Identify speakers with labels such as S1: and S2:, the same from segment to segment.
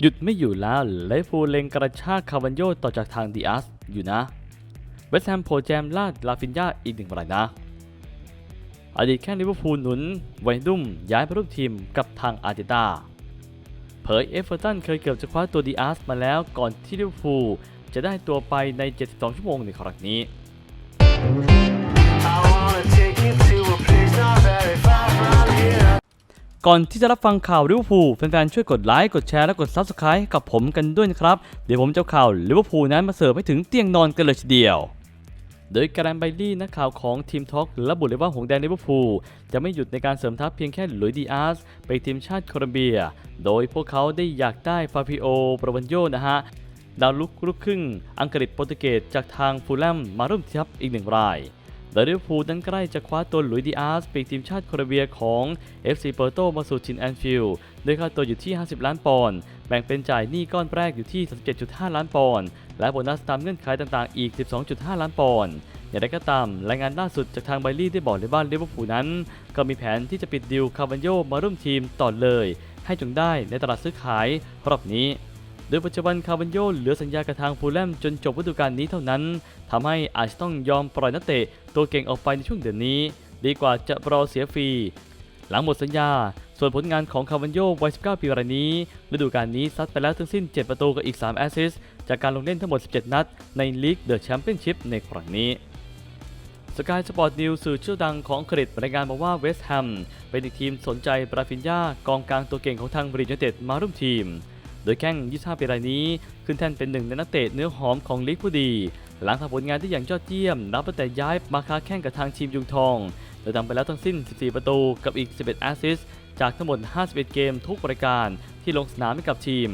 S1: หยุดไม่อยู่แล้วเลฟูเลงกระชากคาวันโยต่อจากทางดีอาสอยู่นะ เวสแฮมโพแจมลาดลาฟินยาอีกหนึ่งรายนะอดีตแข้งลิเวอร์พูลหนุนไวน์ดุมย้ายไปร่วมทีมกับทางอาร์เตต้าเผยเอฟเวอร์ตันเคยเกือบจะคว้าตัวดีอาร์สมาแล้วก่อนที่ลิเวอร์พูลจะได้ตัวไปใน 72 ชั่วโมงในครั้งนี้ ก่อนที่จะรับฟังข่าวลิเวอร์พูลแฟนๆช่วยกดไลค์กดแชร์และกด Subscribe กับผมกันด้วยนะครับ เดี๋ยวผมจะข่าวลิเวอร์พูลนั้นมาเสิร์ฟให้ถึงเตียงนอนกันเลยทีเดียว โดยการันไบลี่นักข่าวของทีมท็อกระบุเลยว่าหงแดงลิเวอร์พูลจะไม่หยุดในการเสริมทัพเพียงแค่หลุยส์ดีอาร์สไปทีมชาติโคลอมเบีย โดยพวกเขาได้อยากได้ฟาบิโอปรวันโยนะฮะดาวลุกลูกครึ่งอังกฤษโปรตุเกสจากทางฟูลแลมมาร่วมทัพอีกหนึ่งราย โดยลิเวอร์พูลนั้นใกล้จะคว้าตัวหลุยส์ดีอาร์สปีกทีมชาติโคลอมเบียของ FC เปอร์โตมาสู่ชินแอนฟิลด์ด้วยค่าตัวอยู่ที่ 50 ล้านปอนด์แบ่งเป็นจ่ายหนี้ก้อนแรกอยู่ที่ 37.5 ล้านปอนด์และโบนัสตามเงื่อนไขต่างๆอีก 12.5 ล้านปอนด์อย่างไรก็ตามรายงานล่าสุดจากทางไบลี่ได้บอกเลยว่าลิเวอร์พูลนั้น ก็มีแผนที่จะปิดดีลคาร์วันโยมาร่วมทีมต่อเลย ให้จงได้ในตลาดซื้อขายรอบนี้ โดยปัจจุบันคาร์วันโยเหลือสัญญากับทางฟูลแลมจนจบฤดูกาลนี้เท่านั้นทำให้อาจจะต้องยอมปล่อยนักเตะตัวเก่งออกไปในช่วงเดือนนี้ ดีกว่าจะรอเสียฟรี หลังหมดสัญญา ส่วนผลงานของคาร์วันโยวัย 19 ปีรายนี้ฤดูกาลนี้ซัดไปแล้วทั้งสิ้น 7 ประตูกับอีก 3 แอสซิสต์จากการลงเล่นทั้งหมด 17 นัด ในลีกเดอะแชมเปี้ยนชิพในครั้งนี้สกายสปอร์ตนิวสื่อชื่อดังของอังกฤษรายงานมาว่าเวสต์แฮมเป็นอีกทีมสนใจบราฟินยากองกลางตัวเก่งของทางบริจเต็ดมาร่วมทีม โดยแข้ง25ปีรายนี้ ขึ้นแท่นเป็นหนึ่งในนักเตะเนื้อหอมของลีกผู้ดี หลังทำผลงานได้อย่างยอดเยี่ยม นับตั้งแต่ย้ายมาค้าแข่งกับทางทีมยุงทองโดยทำไปแล้วทั้งสิ้น 14 ประตูกับอีก 11 แอสซิสจากทั้งหมด 51 เกมทุกรายการที่ลงสนามให้กับทีม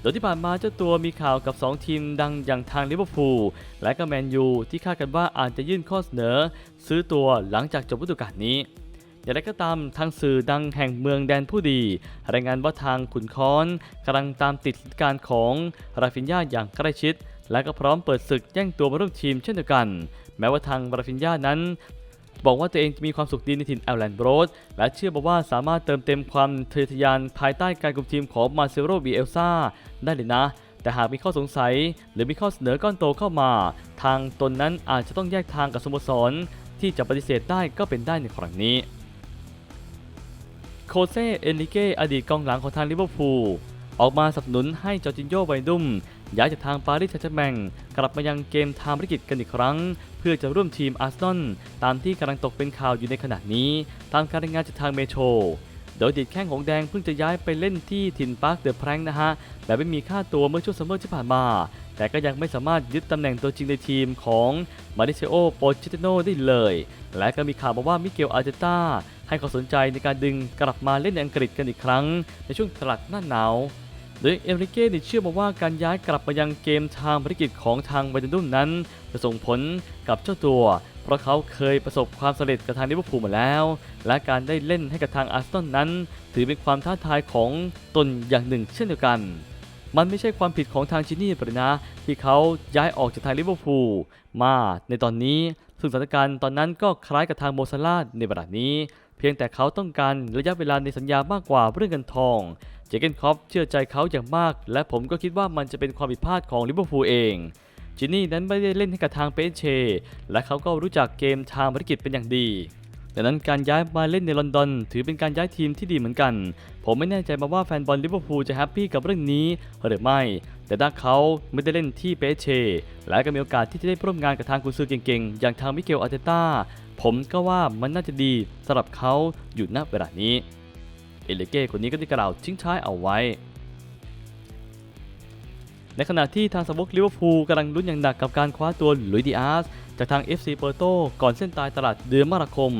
S1: โดยที่ผ่านมาเจ้าตัวมีข่าวกับ 2 ทีมดังอย่างทางลิเวอร์พูลและก็แมนยูที่คาดกันว่าอาจจะยื่นข้อเสนอ ซื้อตัวหลังจากจบฤดูกาลนี้ อย่างไรก็ตามทางสื่อดังแห่งเมืองแดนผู้ดี รายงานว่าทางขุนค้อนกำลังตามติดการของราฟินยาอย่างใกล้ชิด และก็พร้อมเปิดศึกแย่งตัวมาร่วมทีมเช่นเดียวกัน แม้ว่าทางราฟินยานั้น บอกว่าตัวเองจะมีความสุขดีในถิ่นแอลแลนด์โบรดและเชื่อบอกว่าสามารถเติมเต็มความทะเยอทะยานภายใต้การคุมทีมของมาเซโรบีเอลซาได้เลยนะแต่หากมีข้อสงสัยหรือมีข้อเสนอก้อนโตเข้ามา ทางตนนั้นอาจจะต้องแยกทางกับสโมสร ที่จะปฏิเสธได้ก็เป็นได้ในครั้งนี้ โคเซเอนิเกอดีตกองหลังของทางลิเวอร์พูลออกมาสนับสนุนให้จอร์จินโยไวดุมย้ายจากทางปารีสแซงต์แชร์แมงกลับมายังเกมทางภารกิจกันอีกครั้ง เพื่อจะร่วมทีมอาร์เซนอลตามที่กำลังตกเป็นข่าวอยู่ในขณะนี้ ตามการรายงานจากทางเมโทร โดยดีตแข้งของแดงเพิ่งจะย้ายไปเล่นที่ถิ่นปาร์คเดอะแพรงนะฮะแบบไม่มีค่าตัวเมื่อช่วงซัมเมอร์ที่ผ่านมา แต่ก็ยังไม่สามารถยึดตำแหน่งตัวจริงในทีมของมาริเซโอโปจิเตโนได้เลย และก็มีข่าวมาว่ามิเกลอาร์เตต้าให้ความสนใจในการดึงกลับมาเล่นในอังกฤษกันอีกครั้ง ในช่วงตลาดหน้าหนาวโดยเอริเก้เนี่ยเชื่อมาว่าการย้ายกลับมายังเกมทางภารกิจของทางไบเดนดุมนั้น จะส่งผลกับเจ้าตัว เพราะเขาเคยประสบความสำเร็จกับทางลิเวอร์พูลมาแล้ว และการได้เล่นให้กับทางอาร์เซนอลนั้น ถือเป็นความท้าทายของตนอย่างหนึ่งเช่นเดียวกัน มันไม่ใช่ความผิดของทางชินี่ปรินะ ที่เขาย้ายออกจากทางลิเวอร์พูลมาในตอนนี้ซึ่งสถานการณ์ตอนนั้นก็คล้ายกับทางโมซาลาในเวลานี้ เพียงแต่เขาต้องการระยะเวลาในสัญญามากกว่าเรื่องเงินทองเจเกนคอปเชื่อใจเขาอย่างมาก และผมก็คิดว่ามันจะเป็นความผิดพลาดของลิเวอร์พูลเอง จินนี่นั้นไม่ได้เล่นให้กับทางเปเช และเขาก็รู้จักเกมทางภารกิจเป็นอย่างดีดังนั้นการย้ายมาเล่นในลอนดอน ถือเป็นการย้ายทีมที่ดีเหมือนกัน ผมไม่แน่ใจมาว่าแฟนบอลลิเวอร์พูลจะแฮปปี้กับเรื่องนี้หรือไม่ แต่ถ้าเขาไม่ได้เล่นที่เปเช และก็มีโอกาสที่จะได้ร่วมงานกับทางกุนซือเก่งๆ อย่างทางมิเกลอาร์เตต้า ผมก็ว่ามันน่าจะดีสำหรับเขาอยู่ณเวลานี้ เอเลเก้คนนี้ก็ได้กล่าวทิ้งท้ายเอาไว้ ในขณะที่ทางสาวกลิเวอร์พูลกำลังลุ้นอย่างหนักกับการคว้าตัวลุยดีอาร์สจากทาง FC เปอร์โตก่อนเส้นตายตลาดเดือนมกราคม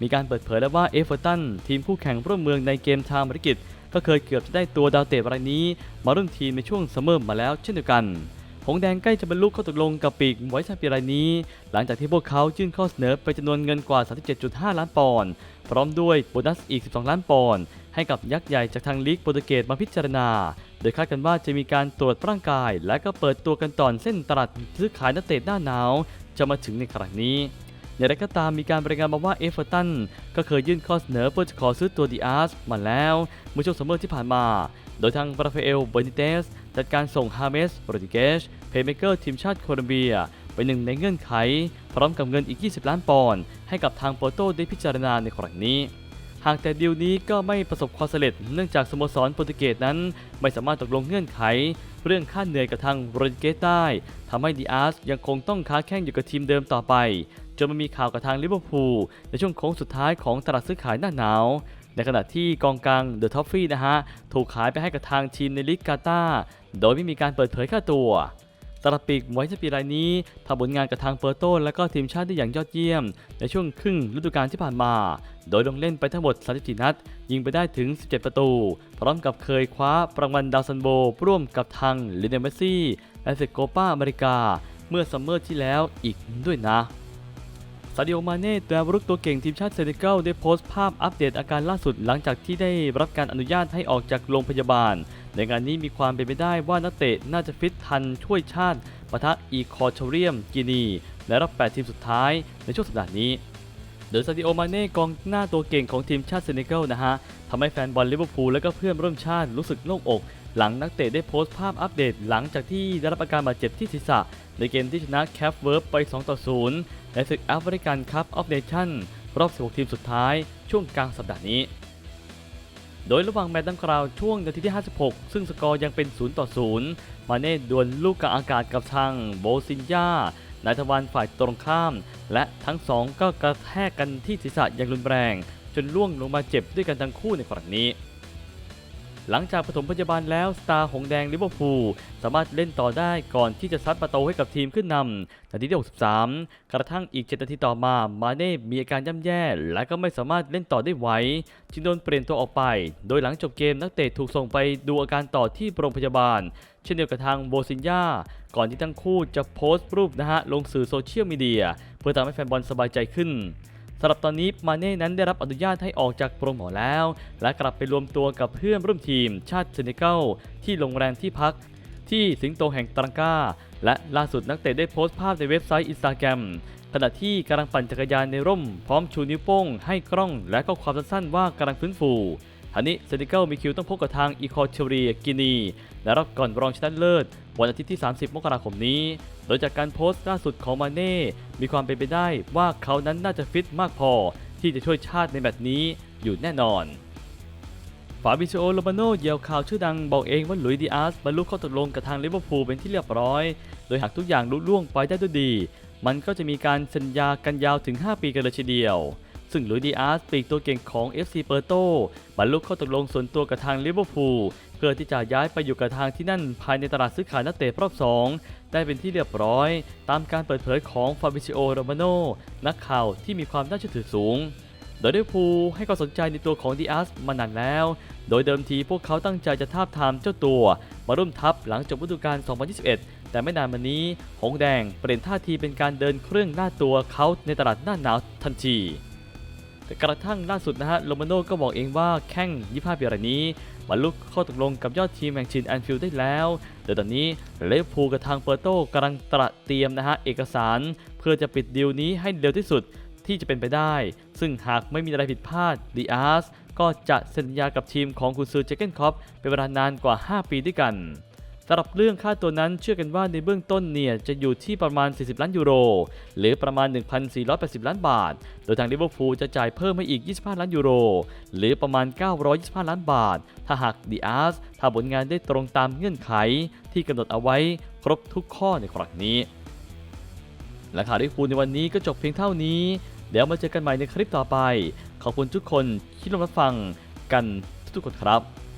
S1: มีการเปิดเผยแล้วว่าเอเวอร์ตันทีมคู่แข่งร่วมเมืองในเกมทางภารกิจ ก็เคยเกือบจะได้ตัวดาวเตะรายนี้ มาร่วมทีมในช่วงซัมเมอร์มาแล้วเช่นเดียวกันหงแดงใกล้จะบรรลุข้อตกลงกับปีกไว้ชาปีรายนี้ หลังจากที่พวกเขายื่นข้อเสนอไปจำนวนเงินกว่า 37.5 ล้านปอนด์พร้อมด้วยโบนัสอีก 12 ล้านปอนด์ให้กับยักษ์ใหญ่จากทางลีกโปรตุเกสมาพิจารณา โดยคาดกันว่าจะมีการตรวจร่างกาย และก็เปิดตัวกันตอนเส้นตลาดซื้อขายนักเตะหน้าหนาว จะมาถึงในครั้งนี้อย่างไรก็ตามมีการรายงานมาว่าเอฟเวอร์ตันก็เคยยื่นข้อเสนอเพื่อจะขอซื้อตัวดีอาร์สมาแล้วเมื่อช่วงซัมเมอร์ที่ผ่านมา โดยทางราฟาเอลเบนิเตสจัดการส่งฮาเมสโรดิเกชเพย์เมเกอร์ทีมชาติโคลอมเบียเป็นหนึ่งในเงื่อนไข พร้อมกับเงินอีก 20 ล้านปอนด์ให้กับทางโปโตได้พิจารณาในครั้งนี้ หากแต่ดีลนี้ก็ไม่ประสบความสำเร็จเนื่องจากสโมสรโปรตุเกสนั้น ไม่สามารถตกลงเงื่อนไข เรื่องค่าเหนื่อยกับทางโรดิเกสได้ทำให้ดีอาร์สยังคงต้องค้าแข่งอยู่กับทีมเดิมต่อไป จนมันมีข่าวกับทางลิเวอร์พูลในช่วงโค้งสุดท้ายของตลาดซื้อขายหน้าหนาว ในขณะที่กองกลางเดอะท็อฟฟี่นะฮะ ถูกขายไปให้กับทางทีมในลีกกาตาโดยไม่มีการเปิดเผยค่าตัว สำหรับปีกไว้ชปีรายนี้ทำผลงานกับทางเปอร์โตและก็ทีมชาติได้อย่างยอดเยี่ยม ในช่วงครึ่งฤดูกาลที่ผ่านมา โดยลงเล่นไปทั้งหมด 34 นัด ยิงไปได้ถึง 17 ประตู พร้อมกับเคยคว้ารางวัลดาวซันโบร่วมกับทางลิเนเมซี่และเซโกปาอเมริกา เมื่อซัมเมอร์ที่แล้วอีกด้วยนะ ซาดิโอมาเน่ตัวรุกตัวเก่งทีมชาติเซเนกัลได้โพสต์ภาพอัปเดตอาการล่าสุดหลังจากที่ได้รับการอนุญาตให้ออกจากโรงพยาบาล ในงานนี้มีความเป็นไปได้ว่านักเตะน่าจะฟิตทันช่วยชาติปะทะอีคอร์เทเรียม กินีในรอบ8 ทีมสุดท้ายในช่วงสัปดาห์นี้โดยซาดิโอมาเน่กองหน้าตัวเก่งของทีมชาติเซเนกัลนะฮะทำให้แฟนบอลลิเวอร์พูลและก็เพื่อนร่วมชาติรู้สึกโล่งอก หลังนักเตะได้โพสต์ภาพอัปเดตหลังจากที่ได้รับอาการบาดเจ็บที่ศีรษะ ในเกมที่ชนะแคปเวิร์บไป 2 ต่อ 0 ในศึกแอฟริกันคัพออฟเนชั่นรอบ 16 ทีมสุดท้ายช่วงกลางสัปดาห์นี้ โดยระหว่างแมตช์ดังกล่าวช่วงนาทีที่ 56 ซึ่งสกอร์ยังเป็น 0 ต่อ 0 มาเน่ดวลลูกกลางอากาศกับทางโบซินยานายทวารฝ่ายตรงข้าม และทั้งสองก็กระแทกกันที่ศีรษะอย่างรุนแรง จนล่วงลงมาเจ็บด้วยกันทั้งคู่ในครั้งนี้ หลังจากปฐมพยาบาลแล้วสตาร์หงแดงลิเวอร์พูลสามารถเล่นต่อได้ก่อนที่จะซัดประตูให้กับทีมขึ้นนำนาทีที่ 63 กระทั่งอีก 7 นาทีต่อมา มาเน่มีอาการย่ำแย่ และก็ไม่สามารถเล่นต่อได้ไหวจึงโดนเปลี่ยนตัวออกไป โดยหลังจบเกมนักเตะถูกส่งไปดูอาการต่อที่โรงพยาบาล เช่นเดียวกับทางโบซินยาก่อนที่ทั้งคู่จะโพสต์รูปนะฮะลงสื่อโซเชียลมีเดียเพื่อทำให้แฟนบอลสบายใจขึ้น สำหรับตอนนี้มาเน่นั้นได้รับอนุญาตให้ออกจากโรงหมอแล้ว และกลับไปรวมตัวกับเพื่อนร่วมทีมชาติเซเนกัลที่โรงแรมที่พัก ที่สิงโตแห่งตรังกาและล่าสุดนักเตะได้โพสต์ภาพในเว็บไซต์อินสตาแกรมขณะที่กำลังปั่นจักรยานในร่ม พร้อมชูนิ้วโป้งให้กล้อง และก็ความสั้นๆว่ากำลังฟื้นฟูทันนี้เซเนกัลมีคิวต้องพบกับทางอีคอเทเรียกินี และรอบก่อนรองชนะเลิศ วันอาทิตย์ที่ 30 มกราคมนี้ โดยจากการโพสต์ล่าสุดของมาเน่มีความเป็นไปได้ว่าเขานั้นน่าจะฟิตมากพอ ที่จะช่วยชาติในแมตช์นี้อยู่แน่นอนฟาบิซิโอโรมาโนเหยี่ยวข่าวชื่อดังบอกเองว่าหลุยดีอาร์สบรรลุข้อตกลงกับทางลิเวอร์พูลเป็นที่เรียบร้อย โดยหากทุกอย่างลุล่วงไปได้ด้วยดี มันก็จะมีการสัญญากันยาวถึง 5 ปีกันเลยทีเดียว ซึ่งลุยดีอาร์สปีกตัวเก่งของ FC เปอร์โตบรรลุข้อตกลงส่วนตัวกับทางลิเวอร์พูลเพื่อที่จะย้ายไปอยู่กับทางที่นั่นภายในตลาดซื้อขายนักเตะรอบ2 ได้เป็นที่เรียบร้อย ตามการเปิดเผยของฟาบิซิโอโรมาโนนักข่าวที่มีความน่าเชื่อถือสูงโดยลิเวอร์พูลให้ความสนใจในตัวของดีอาร์สมานานแล้ว โดยเดิมทีพวกเขาตั้งใจจะทาบทามเจ้าตัว มาร่วมทัพหลังจบฤดูกาล 2021 แต่ไม่นานมานี้ หงแดงเปลี่ยนท่าทีเป็นการเดินเครื่องหน้าตัวเขาในตลาดหน้าหนาวทันที กระทั่งล่าสุดนะฮะโรมาโน่ก็บอกเองว่าแข้ง25ปีรายนี้บรรลุข้อตกลงกับยอดทีมแห่งชินแอนฟิลด์ได้แล้วโดยตอนนี้เลฟพูกับทางเปอร์โตกำลังตระเตรียมนะฮะเอกสาร เพื่อจะปิดดีลนี้ให้เร็วที่สุดที่จะเป็นไปได้ ซึ่งหากไม่มีอะไรผิดพลาดดีอาร์สก็จะเซ็นสัญญากับทีมของคุณซือเจเกนคอปเป็นเวลานานกว่า 5 ปีด้วยกัน สำหรับเรื่องค่าตัวนั้นเชื่อกันว่าในเบื้องต้นเนี่ยจะอยู่ที่ประมาณ 40 ล้านยูโร หรือประมาณ 1,480 ล้านบาท โดยทางลิเวอร์พูลจะจ่ายเพิ่มให้อีก 25 ล้านยูโร หรือประมาณ 925 ล้านบาท ถ้าหากดีอาร์สทำผลงานได้ตรงตามเงื่อนไข ที่กำหนดเอาไว้ครบทุกข้อในครั้งนี้ และข่าวที่คูณในวันนี้ก็จบเพียงเท่านี้ เดี๋ยวมาเจอกันใหม่ในคลิปต่อไป ขอบคุณทุกคนที่ร่วมรับฟังกันทุกคนครับ